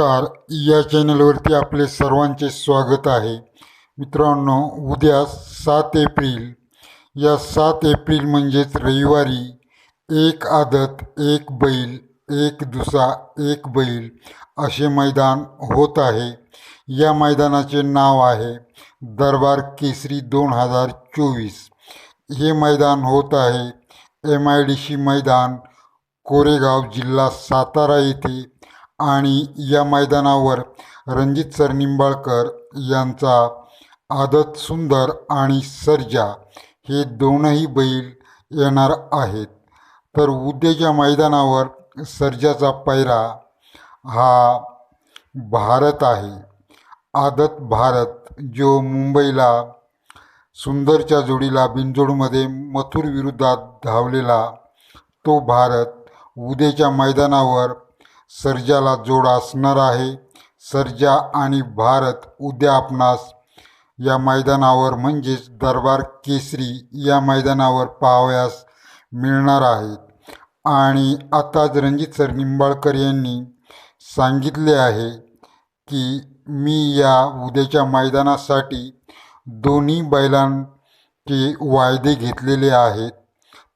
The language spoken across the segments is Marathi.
नमस्कार. या चॅनलवरती आपले सर्वांचे स्वागत आहे. मित्रांनो उद्या सात एप्रिल. या सात एप्रिल म्हणजेच रविवारी. एक आदत एक बैल एक दुसा एक बैल असे मैदान होत आहे. या मैदानाचे नाव आहे दरबार केसरी दोन हजार चोवीस. हे मैदान होत आहे एम आय डी सी मैदान कोरेगाव जिल्हा सातारा येथे. आणि या मैदानावर रणजित सर निंबाळकर यांचा आदत सुंदर आणि सर्जा हे दोनही बैल येणार आहेत. तर उद्याच्या मैदानावर सर्जाचा पैरा हा भारत आहे. आदत भारत जो मुंबईला सुंदरच्या जोडीला बिनजोडमध्ये मथुर विरुद्धात धावलेला तो भारत उद्याच्या मैदानावर सर्जाला जोड असणार आहे. सर्जा आणि भारत उद्या आपणास या मैदानावर म्हणजेच दरबार केसरी या मैदानावर पाहावयास मिळणार आहेत आणि आताच रणजित सर निंबाळकर यांनी सांगितले आहे की मी या उद्याच्या मैदानासाठी दोन्ही बैलांचे वायदे घेतलेले आहेत.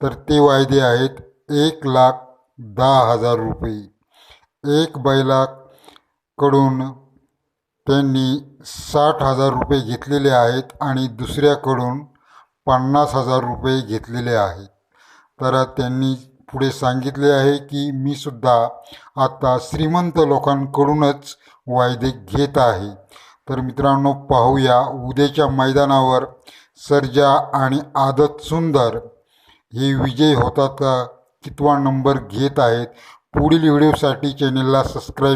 तर ते वायदे आहेत एक लाख दहा हजार रुपये. एक बैलाकडून त्यांनी साठ हजार रुपये घेतलेले आहेत आणि दुसऱ्याकडून पन्नास हजार रुपये घेतलेले आहेत. तर त्यांनी पुढे सांगितले आहे की मी सुद्धा आता श्रीमंत लोकांकडूनच वायदे घेत आहे. तर मित्रांनो पाहूया उद्याच्या मैदानावर सर्जा आणि आदत सुंदर हे विजय होतात का? कितवा नंबर घेत आहेत? पुढील व्हिडिओसाठी चॅनलला सबस्क्राईब